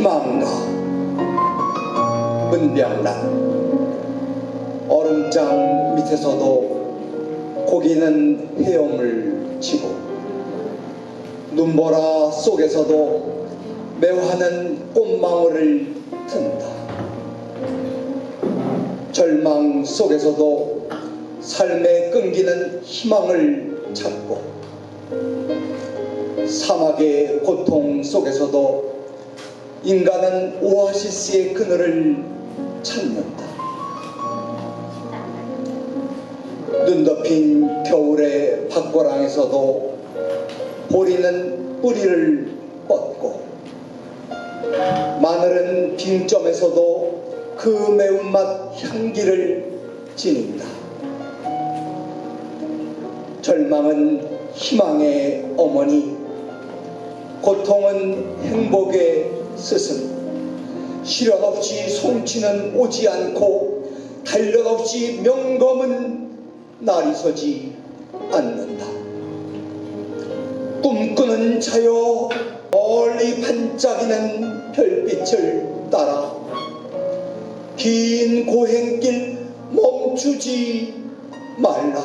희망가 문병란 얼음장 밑에서도 고기는 헤엄을 치고 눈보라 속에서도 매화는 꽃망울을 튼다. 절망 속에서도 삶에 끈기는 희망을 찾고 사막의 고통 속에서도 인간은 오아시스의 그늘을 찾는다. 눈 덮인 겨울의 밭고랑에서도 보리는 뿌리를 뻗고 마늘은 빈점에서도 그 매운맛 향기를 지닌다. 절망은 희망의 어머니, 고통은 행복의 스승, 시련 없이 송치는 오지 않고 달력 없이 명검은 날이 서지 않는다. 꿈꾸는 자여 멀리 반짝이는 별빛을 따라 긴 고행길 멈추지 말라.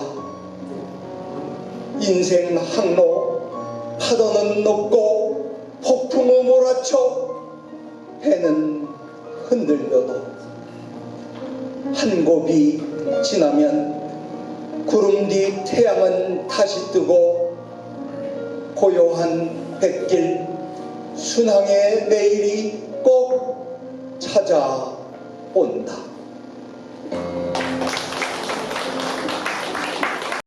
인생 항로 파도는 높고 폭풍우 몰아쳐 해는 흔들려도 한 곱이 지나면 구름 뒤 태양은 다시 뜨고 고요한 백길 순항의 내일이 꼭 찾아온다.